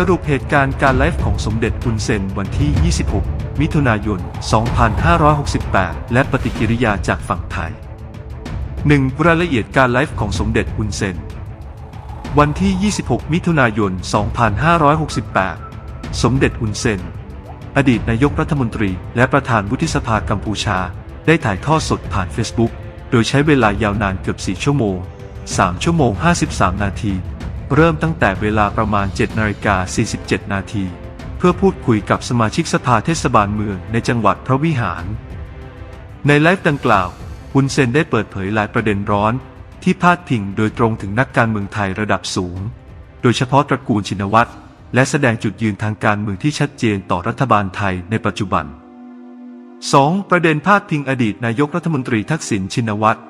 สรุปเหตุการณ์การไลฟ์ของสมเด็จอุนเซนวันที่ 26 มิถุนายน 2568 และปฏิกิริยาจากฝั่งไทย 1. รายละเอียดการไลฟ์ของสมเด็จอุนเซน วันที่ 26 มิถุนายน 2568 สมเด็จอุนเซน อดีตนายกรัฐมนตรีและประธานวุฒิสภากัมพูชา ได้ถ่ายทอดสดผ่าน Facebook โดยใช้เวลายาวนานเกือบ 4 ชั่วโมง 3 ชั่วโมง 53 นาที เริ่มตั้งแต่เวลาประมาณ 7 นาฬิกา 47 นาที เพื่อพูดคุยกับสมาชิกสภาเทศบาลเมืองในจังหวัดพระวิหาร ในไลฟ์ดังกล่าวฮุนเซนได้เปิดเผยหลายประเด็นร้อน ที่พาดพิงโดยตรงถึงนักการเมืองไทยระดับสูง โดยเฉพาะตระกูลชินวัตรและแสดงจุดยืนทางการเมืองที่ชัดเจนต่อรัฐบาลไทยในปัจจุบัน 2. ประเด็นพาดพิงอดีตนายกรัฐมนตรีทักษิณชินวัตร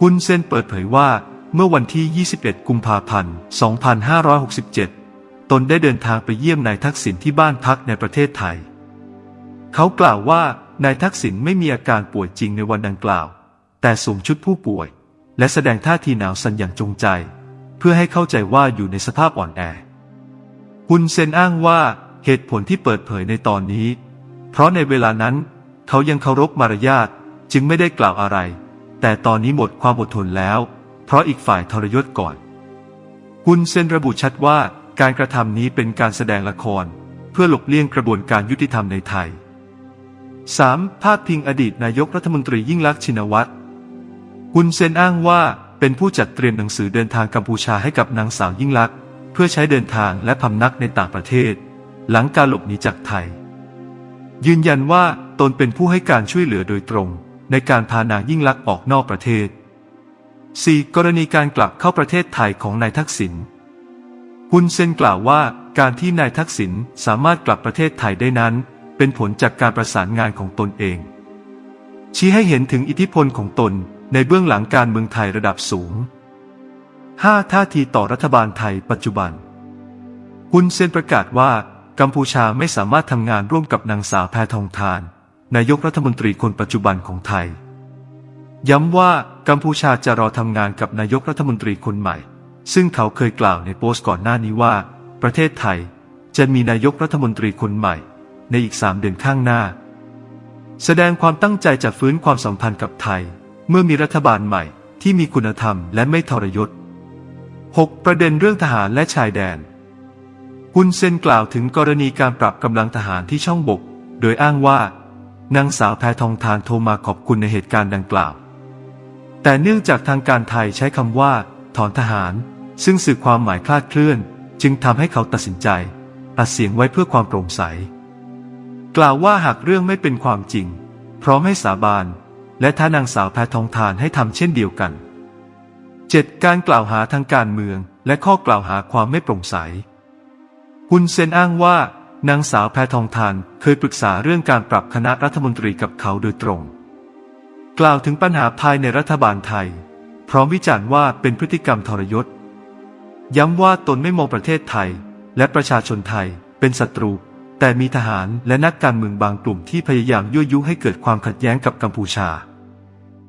ฮุนเซนเปิดเผยว่า เมื่อวันที่ 21 กุมภาพันธ์ 2567 ตนได้เดินทางไปเยี่ยมนายทักษิณที่บ้านพักในประเทศไทย เขากล่าวว่านายทักษิณไม่มีอาการป่วยจริงในวันดังกล่าว แต่สวมชุดผู้ป่วย และแสดงท่าทีหนาวสั่นอย่างจงใจ เพื่อให้เข้าใจว่าอยู่ในสภาพอ่อนแอฮุนเซนอ้างว่าเหตุผลที่เปิดเผยในตอนนี้ เพราะในเวลานั้น เขายังเคารพมารยาทจึงไม่ได้กล่าวอะไร แต่ตอนนี้หมดความอดทนแล้ว ราะอีกฝ่ายทรยศก่อนฮุนเซนระบุชัดว่าการกระทำนี้เป็นการแสดงละคร เพื่อหลบเลี่ยงกระบวนการยุติธรรมในไทย 3. พาดพิงอดีตนายกรัฐมนตรียิ่งลักษณ์ชินวัตรฮุนเซนอ้างว่าเป็นผู้จัดเตรียมหนังสือเดินทางกัมพูชาให้กับนางสาวยิ่งลักษณ์เพื่อใช้เดินทางและพำนักในต่างประเทศ หลังการหลบหนีจากไทย ยืนยันว่าตนเป็นผู้ให้การช่วยเหลือโดยตรง ในการพานางยิ่งลักษณ์ออกนอกประเทศ 4. กรณีการกลับเข้าประเทศไทยของนายทักษิณฮุนเซนกล่าวว่าการที่นายทักษิณสามารถกลับประเทศไทยได้นั้น เป็นผลจากการประสานงานของตนเอง ชี้ให้เห็นถึงอิทธิพลของตนในเบื้องหลังการเมืองไทยระดับสูง 5. ท่าทีต่อรัฐบาลไทยปัจจุบันฮุนเซนประกาศว่า กัมพูชาไม่สามารถทำงานร่วมกับนางสาวแพทองทาน นายกรัฐมนตรีคนปัจจุบันของไทย ย้ำว่ากัมพูชาจะรอทำงานกับนายกรัฐมนตรีคนใหม่ ซึ่งเขาเคยกล่าวในโพสต์ก่อนหน้านี้ว่า ประเทศไทย จะมีนายกรัฐมนตรีคนใหม่ ในอีกสามเดือนข้างหน้า แสดงความตั้งใจจะฟื้นความสัมพันธ์กับไทย เมื่อมีรัฐบาลใหม่ที่มีคุณธรรมและไม่ทรยศ 6. ประเด็นเรื่องทหารและชายแดนฮุนเซนกล่าวถึงกรณีการปรับกำลังทหารที่ช่องบก โดยอ้างว่านางสาวแพทองทานโทรมาขอบคุณในเหตุการณ์ดังกล่าว แต่เนื่องจากทางการไทยใช้คำว่า ถอนทหาร ซึ่งสื่อความหมายคลาดเคลื่อน จึงทำให้เขาตัดสินใจอัดเสียงไว้เพื่อความโปร่งใส กล่าวว่าหากเรื่องไม่เป็นความจริง พร้อมให้สาบาน และท้านางสาวแพทองทานให้ทำเช่นเดียวกัน 7. การกล่าวหาทางการเมือง และข้อกล่าวหาความไม่โปร่งใสฮุนเซนอ้างว่านางสาวแพทองทานเคยปรึกษาเรื่องการปรับคณะรัฐมนตรีกับเขาโดยตรง กล่าวถึงปัญหาภายในรัฐบาลไทย พร้อมวิจารณ์ว่าเป็นพฤติกรรมทรยศ ย้ำว่าตนไม่มองประเทศไทย และประชาชนไทยเป็นศัตรู แต่มีทหารและนักการเมืองบางกลุ่มที่พยายามยั่วยุให้เกิดความขัดแย้งกับกัมพูชา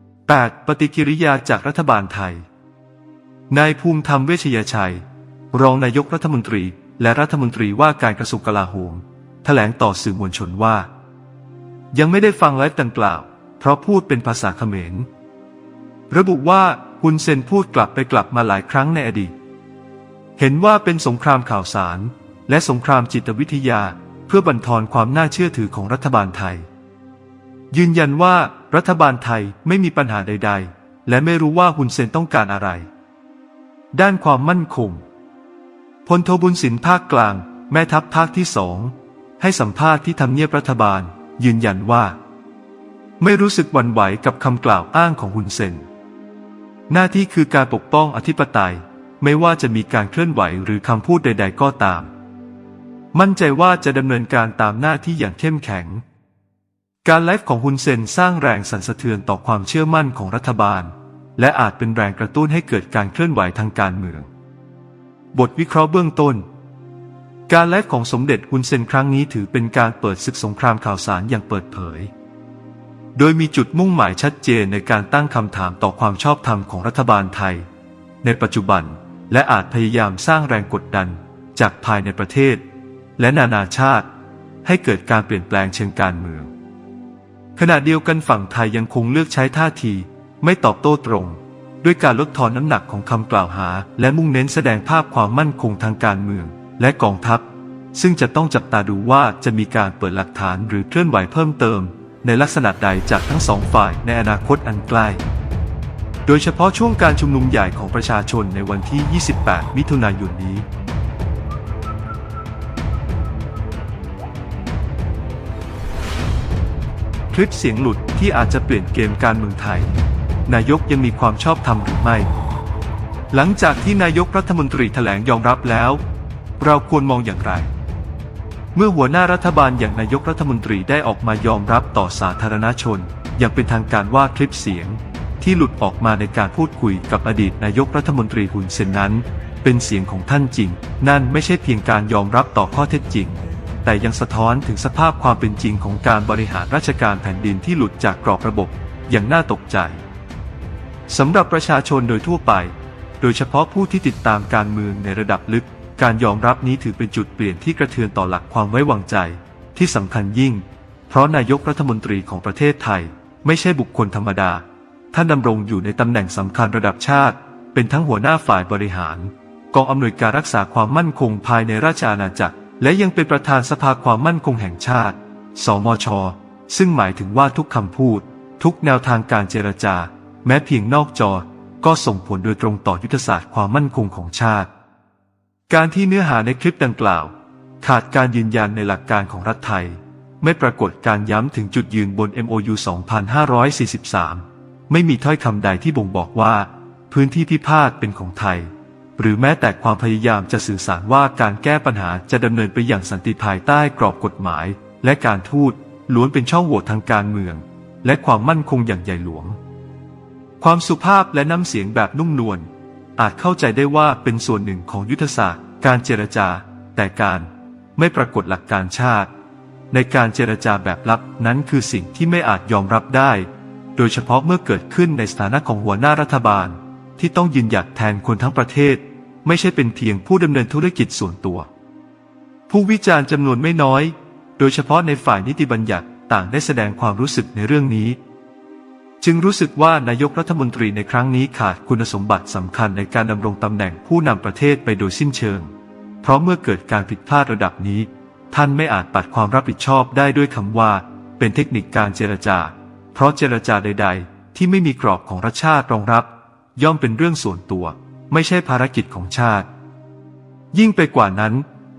8. ปฏิกิริยาจากรัฐบาลไทย นายภูมิธรรมเวชยชัย รองนายกรัฐมนตรี และรัฐมนตรีว่าการกระทรวงกลาโหมแถลงต่อสื่อมวลชนว่า ยังไม่ได้ฟังไลฟ์ดังกล่าว เพราะพูดเป็นภาษาเขมร ระบุว่าฮุนเซนพูดกลับไปกลับมาหลายครั้งในอดีต เห็นว่าเป็นสงครามข่าวสาร และสงครามจิตวิทยาเพื่อบั่นทอนความน่าเชื่อถือของรัฐบาลไทย ยืนยันว่ารัฐบาลไทยไม่มีปัญหาใด ๆ และไม่รู้ว่าฮุนเซนต้องการอะไร ด้านความมั่นคงพลโทบุญสินภาคกลาง แม่ทัพภาคที่สองให้สัมภาษณ์ที่ทำเนียบรัฐบาล ยืนยันว่า ไม่รู้สึกหวั่นไหวกับคำกล่าวอ้างของฮุนเซน หน้าที่คือการปกป้องอธิปไตย ไม่ว่าจะมีการเคลื่อนไหวหรือคำพูดใด ๆ ก็ตาม มั่นใจว่าจะดำเนินการตามหน้าที่อย่างเข้มแข็ง การไลฟ์ของฮุนเซนสร้างแรงสั่นสะเทือนต่อความเชื่อมั่นของรัฐบาล และอาจเป็นแรงกระตุ้นให้เกิดการเคลื่อนไหวทางการเมือง บทวิเคราะห์เบื้องต้นการไลฟ์ของสมเด็จฮุนเซนครั้งนี้ถือเป็นการเปิดศึกสงครามข่าวสารอย่างเปิดเผย โดยมีจุดมุ่งหมายชัดเจนในการตั้งคำถามต่อความชอบธรรมของรัฐบาลไทย ในปัจจุบันและอาจพยายามสร้างแรงกดดันจากภายในประเทศ และนานาชาติ ให้เกิดการเปลี่ยนแปลงเชิงการเมือง ขณะเดียวกันฝั่งไทยยังคงเลือกใช้ท่าที ไม่ตอบโต้ตรง ด้วยการลดทอนน้ำหนักของคำกล่าวหา และมุ่งเน้นแสดงภาพความมั่นคงทางการเมือง และกองทัพ ซึ่งจะต้องจับตาดูว่าจะมีการเปิดหลักฐานหรือเคลื่อนไหวเพิ่มเติม ในลักษณะใดจากทั้งสองฝ่ายในอนาคตอันใกล้ โดยเฉพาะช่วงการชุมนุมใหญ่ของประชาชนในวันที่ 28 มิถุนายนนี้คลิปเสียงหลุดที่อาจจะเปลี่ยนเกมการเมืองไทย นายกยังมีความชอบธรรมหรือไม่ หลังจากที่นายกรัฐมนตรีแถลงยอมรับแล้ว เราควรมองอย่างไร เมื่อหัวหน้ารัฐบาลอย่างนายกรัฐมนตรีได้ออกมายอมรับต่อสาธารณชน อย่างเป็นทางการว่าคลิปเสียง ที่หลุดออกมาในการพูดคุยกับอดีตนายกรัฐมนตรีฮุนเซนนั้น เป็นเสียงของท่านจริง นั่นไม่ใช่เพียงการยอมรับต่อข้อเท็จจริง แต่ยังสะท้อนถึงสภาพความเป็นจริงของการบริหารราชการแผ่นดินที่หลุดจากกรอบระบบอย่างน่าตกใจสำหรับประชาชนโดยทั่วไป โดยเฉพาะผู้ที่ติดตามการเมืองในระดับลึก การยอมรับนี้ถือเป็นจุดเปลี่ยนที่กระเทือนต่อหลักความไว้วางใจ ที่สำคัญยิ่ง เพราะนายกรัฐมนตรีของประเทศไทย ไม่ใช่บุคคลธรรมดา ท่านดำรงอยู่ในตำแหน่งสำคัญระดับชาติ เป็นทั้งหัวหน้าฝ่ายบริหาร กองอำนวยการรักษาความมั่นคงภายในราชอาณาจักร และยังเป็นประธานสภาความมั่นคงแห่งชาติ สมช ซึ่งหมายถึงว่าทุกคำพูด ทุกแนวทางการเจรจา แม้เพียงนอกจอ ก็ส่งผลโดยตรงต่อยุทธศาสตร์ความมั่นคงของชาติ การที่เนื้อหาในคลิปดังกล่าว ขาดการยืนยันในหลักการของรัฐไทย ไม่ปรากฏการย้ำถึงจุดยืนบน MOU 2543 ไม่มีถ้อยคำใดที่บ่งบอกว่า พื้นที่พิพาทเป็นของไทย หรือแม้แต่ความพยายามจะสื่อสารว่าการแก้ปัญหาจะดำเนินไปอย่างสันติภายใต้กรอบกฎหมาย และการทูตล้วนเป็นช่องโหว่ทางการเมือง และความมั่นคงอย่างใหญ่หลวง ความสุภาพและน้ำเสียงแบบนุ่มนวล อาจเข้าใจได้ว่าเป็นส่วนหนึ่งของยุทธศาสตร์ การเจรจา แต่การไม่ปรากฏหลักการชาติ ในการเจรจาแบบลับนั้นคือสิ่งที่ไม่อาจยอมรับได้ โดยเฉพาะเมื่อเกิดขึ้นในสถานะของหัวหน้ารัฐบาล ที่ต้องยืนหยัดแทนคนทั้งประเทศ ไม่ใช่เป็นเพียงผู้ดำเนินธุรกิจส่วนตัว ผู้วิจารณ์จำนวนไม่น้อย โดยเฉพาะในฝ่ายนิติบัญญัติต่างได้แสดงความรู้สึกในเรื่องนี้ จึงรู้สึกว่านายกรัฐมนตรีในครั้งนี้ขาดคุณสมบัติสำคัญในการดำรงตำแหน่งผู้นำประเทศไปโดยสิ้นเชิง เพราะเมื่อเกิดการผิดพลาดระดับนี้ ท่านไม่อาจปัดความรับผิดชอบได้ด้วยคำว่า เป็นเทคนิคการเจรจา เพราะเจรจาใด ๆ ที่ไม่มีกรอบของรัฐชาติรองรับ ย่อมเป็นเรื่องส่วนตัว ไม่ใช่ภารกิจของชาติ ยิ่งไปกว่านั้น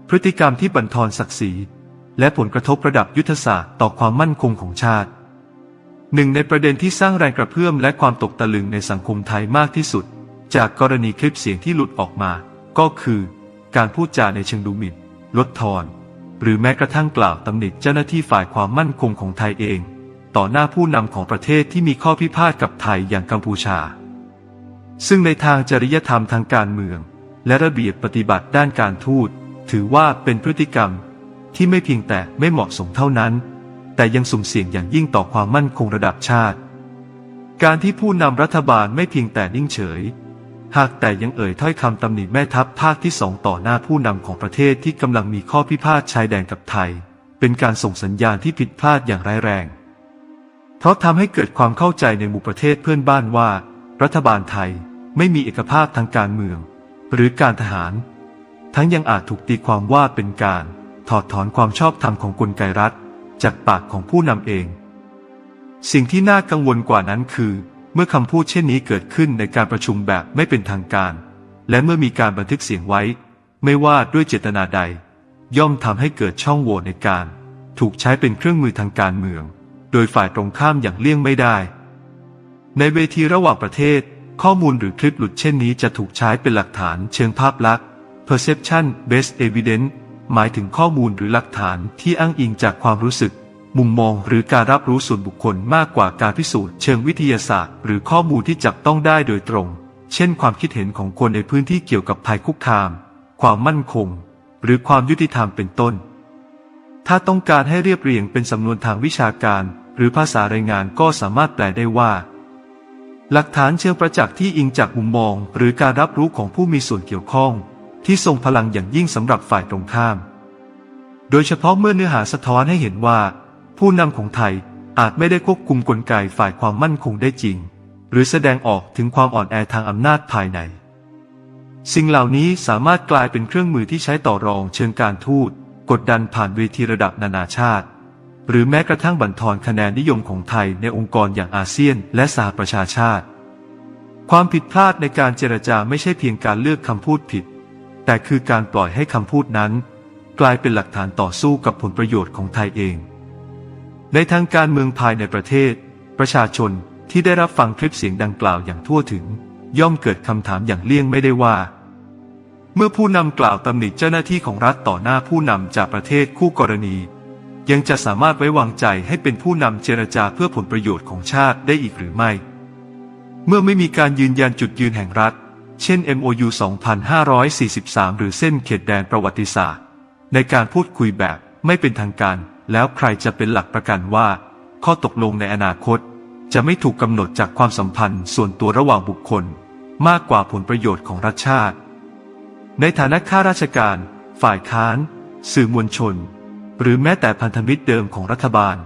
พฤติกรรมที่บั่นทอนศักดิ์ศรีและผลกระทบระดับยุทธศาสตร์ต่อความมั่นคงของชาติ หนึ่งในประเด็นที่สร้างแรงกระเพื่อมและความตกตะลึงในสังคมไทยมากที่สุด จากกรณีคลิปเสียงที่หลุดออกมา ก็คือ การพูดจาในเชิงดูหมิ่น ลดทอน หรือแม้กระทั่งกล่าวตำหนิเจ้าหน้าที่ฝ่ายความมั่นคงของไทยเอง ต่อหน้าผู้นำของประเทศที่มีข้อพิพาทกับไทยอย่างกัมพูชา ซึ่งในทางจริยธรรมทางการเมือง และระเบียบปฏิบัติด้านการทูต ถือว่าเป็นพฤติกรรม ที่ไม่เพียงแต่ไม่เหมาะสมเท่านั้น แต่ยังสุ่มเสี่ยงอย่างยิ่งต่อความมั่นคงระดับชาติ การที่ผู้นำรัฐบาลไม่เพียงแต่นิ่งเฉย หากแต่ยังเอ่ยถ้อยคำตำหนิแม่ทัพภาคที่สองต่อหน้าผู้นำของประเทศที่กำลังมีข้อพิพาทชายแดนกับไทย เป็นการส่งสัญญาณที่ผิดพลาดอย่างร้ายแรง เพราะทำให้เกิดความเข้าใจในหมู่ประเทศเพื่อนบ้านว่า รัฐบาลไทยไม่มีเอกภาพทางการเมือง หรือการทหาร ทั้งยังอาจถูกตีความว่าเป็นการ ถอดถอนความชอบธรรมของกลไกรัฐ จากปากของผู้นำเอง สิ่งที่น่ากังวลกว่านั้นคือ เมื่อคำพูดเช่นนี้เกิดขึ้นในการประชุมแบบไม่เป็นทางการ และเมื่อมีการบันทึกเสียงไว้ ไม่ว่าด้วยเจตนาใด ย่อมทำให้เกิดช่องโหว่ในการ ถูกใช้เป็นเครื่องมือทางการเมือง โดยฝ่ายตรงข้ามอย่างเลี่ยงไม่ได้ ในเวทีระหว่างประเทศ ข้อมูลหรือคลิปหลุดเช่นนี้จะถูกใช้เป็นหลักฐานเชิงภาพลักษณ์ perception based evidence หมายถึงข้อมูลหรือหลักฐานที่อ้างอิงจากความรู้สึก มุมมองหรือการรับรู้ส่วนบุคคลมากกว่าการพิสูจน์เชิงวิทยาศาสตร์ หรือข้อมูลที่จับต้องได้โดยตรง เช่น ความคิดเห็นของคนในพื้นที่เกี่ยวกับภัยคุกคาม ความมั่นคง หรือความยุติธรรมเป็นต้น ถ้าต้องการให้เรียบเรียงเป็นสำนวนทางวิชาการ หรือภาษารายงานก็สามารถแปลได้ว่า หลักฐานเชิงประจักษ์ที่อิงจากมุมมอง หรือการรับรู้ของผู้มีส่วนเกี่ยวข้อง ที่ทรงพลังอย่างยิ่งสำหรับฝ่ายตรงข้าม โดยเฉพาะเมื่อเนื้อหาสะท้อนให้เห็นว่า ผู้นำของไทยอาจไม่ได้ควบคุมกลไกฝ่ายความมั่นคงได้จริง หรือแสดงออกถึงความอ่อนแอทางอำนาจภายใน สิ่งเหล่านี้สามารถกลายเป็นเครื่องมือที่ใช้ต่อรองเชิงการทูตกดดันผ่านเวทีระดับนานาชาติ หรือแม้กระทั่งบั่นทอนคะแนนนิยมของไทยในองค์กรอย่างอาเซียน และสหประชาชาติ ความผิดพลาดในการเจรจาไม่ใช่เพียงการเลือกคำพูดผิด แต่คือการปล่อยให้คำพูดนั้น กลายเป็นหลักฐานต่อสู้กับผลประโยชน์ของไทยเอง ในทางการเมืองภายในประเทศ ประชาชนที่ได้รับฟังคลิปเสียงดังกล่าวอย่างทั่วถึง ย่อมเกิดคำถามอย่างเลี่ยงไม่ได้ว่า เมื่อผู้นำกล่าวตำหนิเจ้าหน้าที่ของรัฐต่อหน้าผู้นำจากประเทศคู่กรณี ยังจะสามารถไว้วางใจให้เป็นผู้นำเจรจาเพื่อผลประโยชน์ของชาติได้อีกหรือไม่ เมื่อไม่มีการยืนยันจุดยืนแห่งรัฐ เช่น MOU 2543 หรือเส้นเขตแดนประวัติศาสตร์ ในการพูดคุยแบบไม่เป็นทางการ แล้วใครจะเป็นหลักประกันว่า ข้อตกลงในอนาคต จะไม่ถูกกำหนดจากความสัมพันธ์ส่วนตัวระหว่างบุคคล มากกว่าผลประโยชน์ของรัฐชาติ ในฐานะข้าราชการ ฝ่ายค้าน สื่อมวลชน หรือแม้แต่พันธมิตรเดิมของรัฐบาล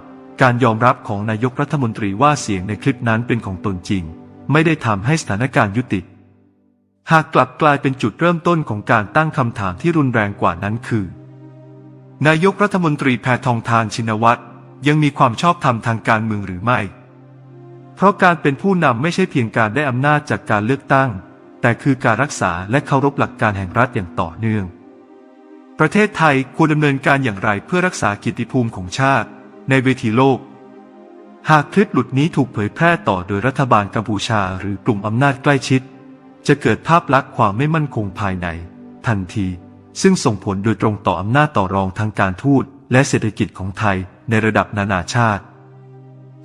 การยอมรับของนายกรัฐมนตรีว่าเสียงในคลิปนั้นเป็นของตนจริง ไม่ได้ทำให้สถานการณ์ยุติ หากกลับกลายเป็นจุดเริ่มต้นของการตั้งคำถามที่รุนแรงกว่านั้นคือ นายกรัฐมนตรีแพทองทานชินวัตรยังมีความชอบธรรมทางการเมืองหรือไม่ เพราะการเป็นผู้นำไม่ใช่เพียงการได้อำนาจจากการเลือกตั้ง แต่คือการรักษาและเคารพหลักการแห่งรัฐอย่างต่อเนื่อง ประเทศไทยควรดำเนินการอย่างไรเพื่อรักษากิติภูมิของชาติ ในเวทีโลก หากคลิปหลุดนี้ถูกเผยแพร่ต่อโดยรัฐบาลกัมพูชา หรือกลุ่มอำนาจใกล้ชิด จะเกิดภาพลักษณ์ความไม่มั่นคงภายใน ทันที ซึ่งส่งผลโดยตรงต่ออำนาจต่อรองทางการทูตและเศรษฐกิจของไทยในระดับนานาชาติ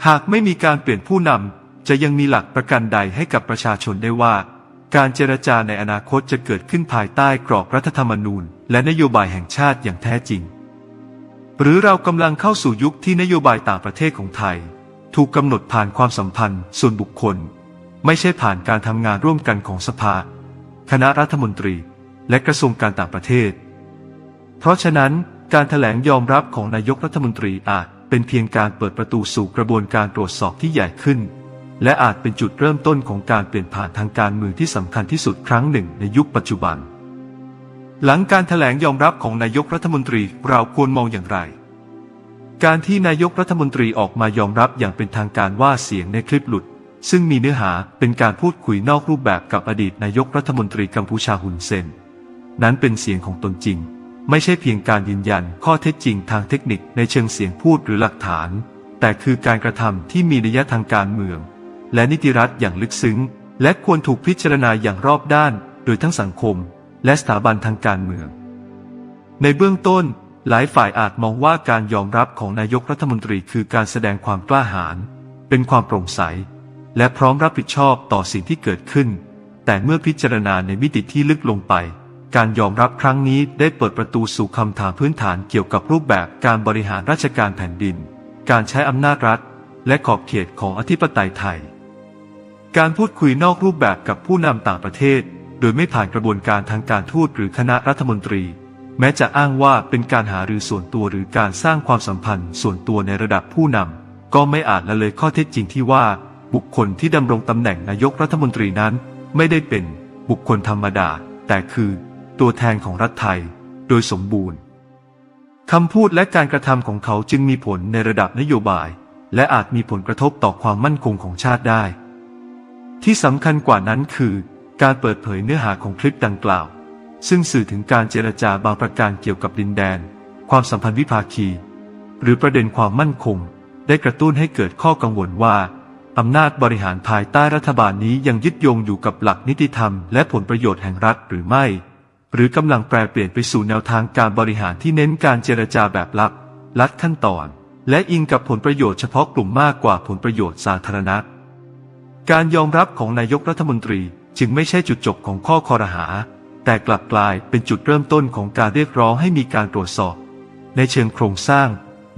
หากไม่มีการเปลี่ยนผู้นำจะยังมีหลักประกันใดให้กับประชาชนได้ว่า การเจรจาในอนาคตจะเกิดขึ้นภายใต้กรอบรัฐธรรมนูญ และนโยบายแห่งชาติอย่างแท้จริง หรือเรากำลังเข้าสู่ยุคที่นโยบายต่างประเทศของไทย ถูกกำหนดผ่านความสัมพันธ์ส่วนบุคคล ไม่ใช่ผ่านการทำงานร่วมกันของสภา คณะรัฐมนตรี และกระทรวงการต่างประเทศ เพราะฉะนั้นการถแถลงยอมรับของนายกรัฐมนตรีอาจเป็นเพียงการเปิดประตูสู่กระบวนการตรวจสอบที่ใหญ่ขึ้น และอาจเป็นจุดเริ่มต้นของการเปลี่ยนผ่านทางการเมืองที่สำคัญที่สุดครั้งหนึ่งในยุคปัจจุบัน หลังการถแถลงยอมรับของนายกรัฐมนตรีเราควรมองอย่างไร การที่นายกรัฐมนตรีออกมายอมรับอย่างเป็นทางการว่าเสียงในคลิปหลุด ซึ่งมีเนื้อหาเป็นการพูดคุยนอกรูปแบบกับอดีตนายกรัฐมนตรีกัมพูชาฮุนเซน นั้นเป็นเสียงของตนจริง ไม่ใช่เพียงการยืนยันข้อเท็จจริงทางเทคนิคในเชิงเสียงพูดหรือหลักฐาน แต่คือการกระทำที่มีนัยทางการเมือง และนิติรัฐอย่างลึกซึ้ง และควรถูกพิจารณาอย่างรอบด้าน โดยทั้งสังคม และสถาบันทางการเมือง ในเบื้องต้น หลายฝ่ายอาจมองว่าการยอมรับของนายกรัฐมนตรีคือการแสดงความกล้าหาญเป็นความโปร่งใส และพร้อมรับผิดชอบต่อสิ่งที่เกิดขึ้น แต่เมื่อพิจารณาในมิติที่ลึกลงไป การยอมรับครั้งนี้ได้เปิดประตูสู่คำถามพื้นฐานเกี่ยวกับรูปแบบการบริหารราชการแผ่นดิน การใช้อำนาจรัฐ และขอบเขตของอธิปไตยไทย การพูดคุยนอกรูปแบบกับผู้นำต่างประเทศ โดยไม่ผ่านกระบวนการทางการทูตหรือคณะรัฐมนตรี แม้จะอ้างว่าเป็นการหารือส่วนตัวหรือการสร้างความสัมพันธ์ส่วนตัวในระดับผู้นำก็ไม่อาจละเลยข้อเท็จจริงที่ว่า บุคคลที่ดำรงตำแหน่งนายกรัฐมนตรีนั้น ไม่ได้เป็นบุคคลธรรมดา แต่คือตัวแทนของรัฐไทย โดยสมบูรณ์คำพูดและการกระทำของเขาจึงมีผลในระดับนโยบาย และอาจมีผลกระทบต่อความมั่นคงของชาติได้ ที่สำคัญกว่านั้นคือ การเปิดเผยเนื้อหาของคลิปดังกล่าว ซึ่งสื่อถึงการเจรจาบางประการเกี่ยวกับดินแดน ความสัมพันธ์วิภาคี หรือประเด็นความมั่นคง ได้กระตุ้นให้เกิดข้อกังวลว่า อำนาจบริหารภายใต้รัฐบาลนี้ยังยึดโยงอยู่กับหลักนิติธรรมและผลประโยชน์แห่งรัฐหรือไม่ หรือกำลังแปลเปลี่ยนไปสู่แนวทางการบริหารที่เน้นการเจรจาแบบลับลัดขั้นตอน และอิงกับผลประโยชน์เฉพาะกลุ่มมากกว่าผลประโยชน์สาธารณะ การยอมรับของนายกรัฐมนตรีจึงไม่ใช่จุดจบของข้อคอรหา แต่กลับกลายเป็นจุดเริ่มต้นของการเรียกร้องให้มีการตรวจสอบ ในเชิงโครงสร้าง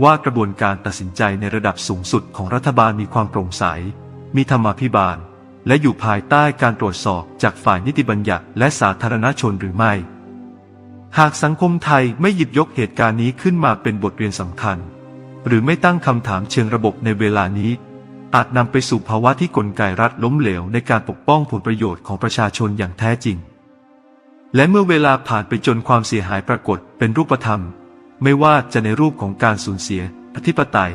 ว่ากระบวนการตัดสินใจในระดับสูงสุดของรัฐบาลมีความโปร่งใส มีธรรมาภิบาล และอยู่ภายใต้การตรวจสอบจากฝ่ายนิติบัญญัติและสาธารณชนหรือไม่ หากสังคมไทยไม่หยิบยกเหตุการณ์นี้ขึ้นมาเป็นบทเรียนสำคัญ หรือไม่ตั้งคำถามเชิงระบบในเวลานี้ อาจนำไปสู่ภาวะที่กลไกรัฐล้มเหลวในการปกป้องผลประโยชน์ของประชาชนอย่างแท้จริง และเมื่อเวลาผ่านไปจนความเสียหายปรากฏเป็นรูปธรรม ไม่ว่าจะในรูปของการสูญเสียอธิปไตย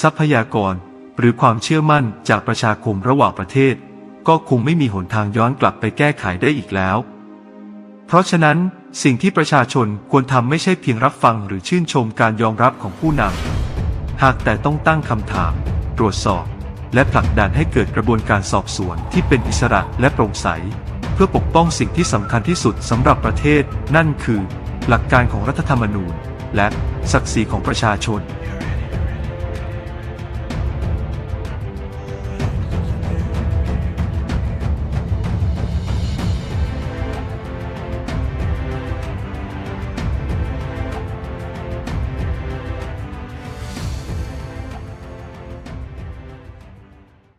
ทรัพยากร หรือความเชื่อมั่นจากประชาคมระหว่างประเทศ ก็คงไม่มีหนทางย้อนกลับไปแก้ไขได้อีกแล้ว เพราะฉะนั้นสิ่งที่ประชาชนควรทำไม่ใช่เพียงรับฟังหรือชื่นชมการยอมรับของผู้นำหากแต่ต้องตั้งคำถาม ตรวจสอบ และผลักดันให้เกิดกระบวนการสอบสวนที่เป็นอิสระและโปร่งใส เพื่อปกป้องสิ่งที่สำคัญที่สุดสำหรับประเทศ นั่นคือ หลักการของรัฐธรรมนูญ และศักดิ์ศรีของประชาชน